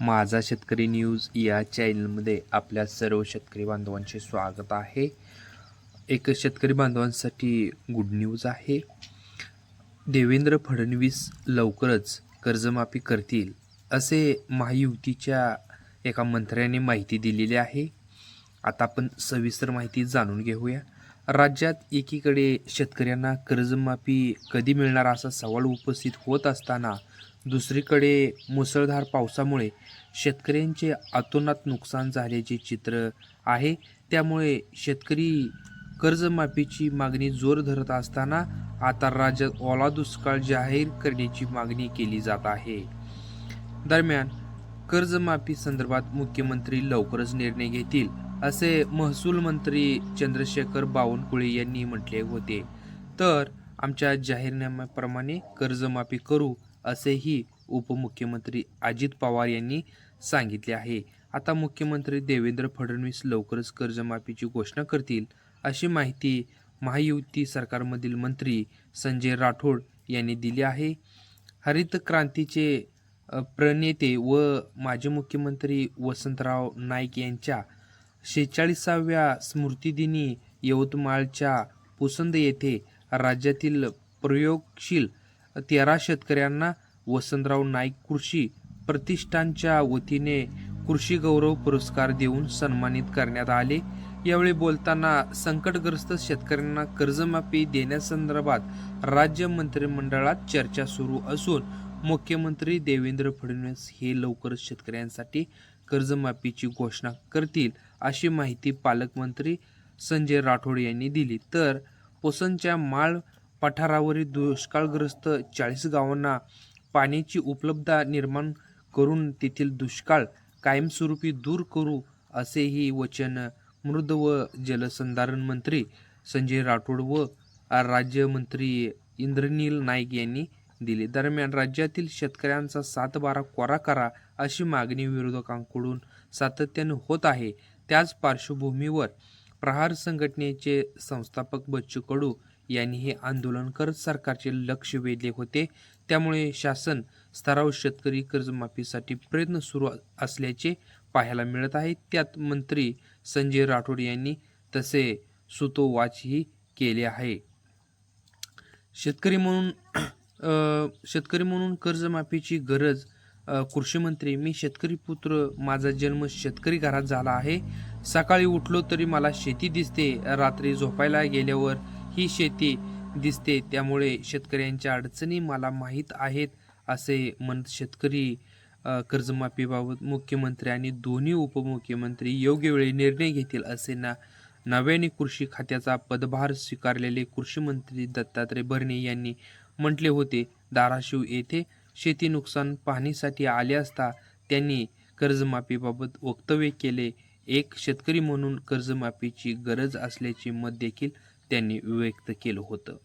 माझा शेतकरी न्यूज या चॅनलमध्ये आपल्या सर्व शेतकरी बांधवांचे स्वागत आहे. एक शेतकरी बांधवांसाठी गुड न्यूज आहे. देवेंद्र फडणवीस लवकरच कर्जमाफी करतील असे महायुतीच्या एका मंत्र्याने माहिती दिलेली आहे. आता आपण सविस्तर माहिती जाणून घेऊया. राज्यात एकीकडे शेतकऱ्यांना कर्जमाफी कधी मिळणार असा सवाल उपस्थित होत असताना दुसरीकडे मुसळधार पावसामुळे शेतकऱ्यांचे अतोनात नुकसान झाल्याचे चित्र आहे त्यामुळे शेतकरी कर्जमाफीची मागणी जोर धरत असताना आता राज्यात ओला दुष्काळ जाहीर करण्याची मागणी केली जात आहे. दरम्यान कर्जमाफी संदर्भात मुख्यमंत्री लवकरच निर्णय घेतील असे महसूल मंत्री चंद्रशेखर बावनकुळे यांनी म्हटले होते. तर आमच्या जाहीरनाम्याप्रमाणे कर्जमाफी करू असेही उपमुख्यमंत्री अजित पवार यांनी सांगितले आहे. आता मुख्यमंत्री देवेंद्र फडणवीस लवकरच कर्जमाफीची घोषणा करतील अशी माहिती महायुती सरकारमधील मंत्री संजय राठोड यांनी दिली आहे. हरित क्रांतीचे प्रणेते व माजी मुख्यमंत्री वसंतराव नाईक यांच्या शेहेचाळीसाव्या स्मृतिदिनी यवतमाळच्या पुसंद येथे राज्यातील प्रयोगशील तेरा शेतकऱ्यांना वसंतराव नाईक कृषी प्रतिष्ठानच्या वतीने कृषी गौरव पुरस्कार देऊन सन्मानित करण्यात आले. यावेळी बोलताना संकटग्रस्त शेतकऱ्यांना कर्जमाफी देण्यासंदर्भात राज्य मंत्रिमंडळात चर्चा सुरू असून मुख्यमंत्री देवेंद्र फडणवीस हे लवकरच शेतकऱ्यांसाठी कर्जमाफीची घोषणा करतील अशी माहिती पालकमंत्री संजय राठोड यांनी दिली. तर पोसनच्या माळ पठारावरील दुष्काळग्रस्त चाळीस गावांना पाण्याची उपलब्धता निर्माण करून तेथील दुष्काळ कायमस्वरूपी दूर करू असेही वचन मृद व जलसंधारण मंत्री संजय राठोड व राज्यमंत्री इंद्रनील नाईक यांनी दिले. दरम्यान राज्यातील शेतकऱ्यांचा सातबारा कोरा करा अशी मागणी विरोधकांकडून सातत्याने होत आहे. त्याच पार्श्वभूमीवर प्रहार संघटनेचे संस्थापक बच्चू कडू यांनी हे आंदोलन करत सरकारचे लक्ष वेधले होते. त्यामुळे शासन स्तरावर शेतकरी कर्जमाफीसाठी प्रयत्न सुरू असल्याचे पाहायला मिळत आहे. त्यात मंत्री संजय राठोड यांनी तसे सुतोवाचही केले आहे. शेतकरी म्हणून शेतकरी म्हणून कर्जमाफीची गरज कृषीमंत्री मी शेतकरी पुत्र माझा जन्म शेतकरी घरात झाला आहे. सकाळी उठलो तरी मला शेती दिसते. रात्री झोपायला गेल्यावर ही शेती दिसते. त्यामुळे शेतकऱ्यांच्या अडचणी मला माहीत आहेत असे म्हणत शेतकरी कर्जमाफीबाबत मुख्यमंत्री आणि दोन्ही उपमुख्यमंत्री योग्य वेळी निर्णय घेतील असे ना नव्याने कृषी खात्याचा पदभार स्वीकारलेले कृषी मंत्री दत्तात्रय भरणे यांनी म्हटले होते. धाराशिव येथे शेती नुकसान पाहणीसाठी आले असता त्यांनी कर्जमाफीबाबत वक्तव्य केले. एक शेतकरी म्हणून कर्जमाफीची गरज असल्याचे मत देखील त्यांनी व्यक्त केलं होतं.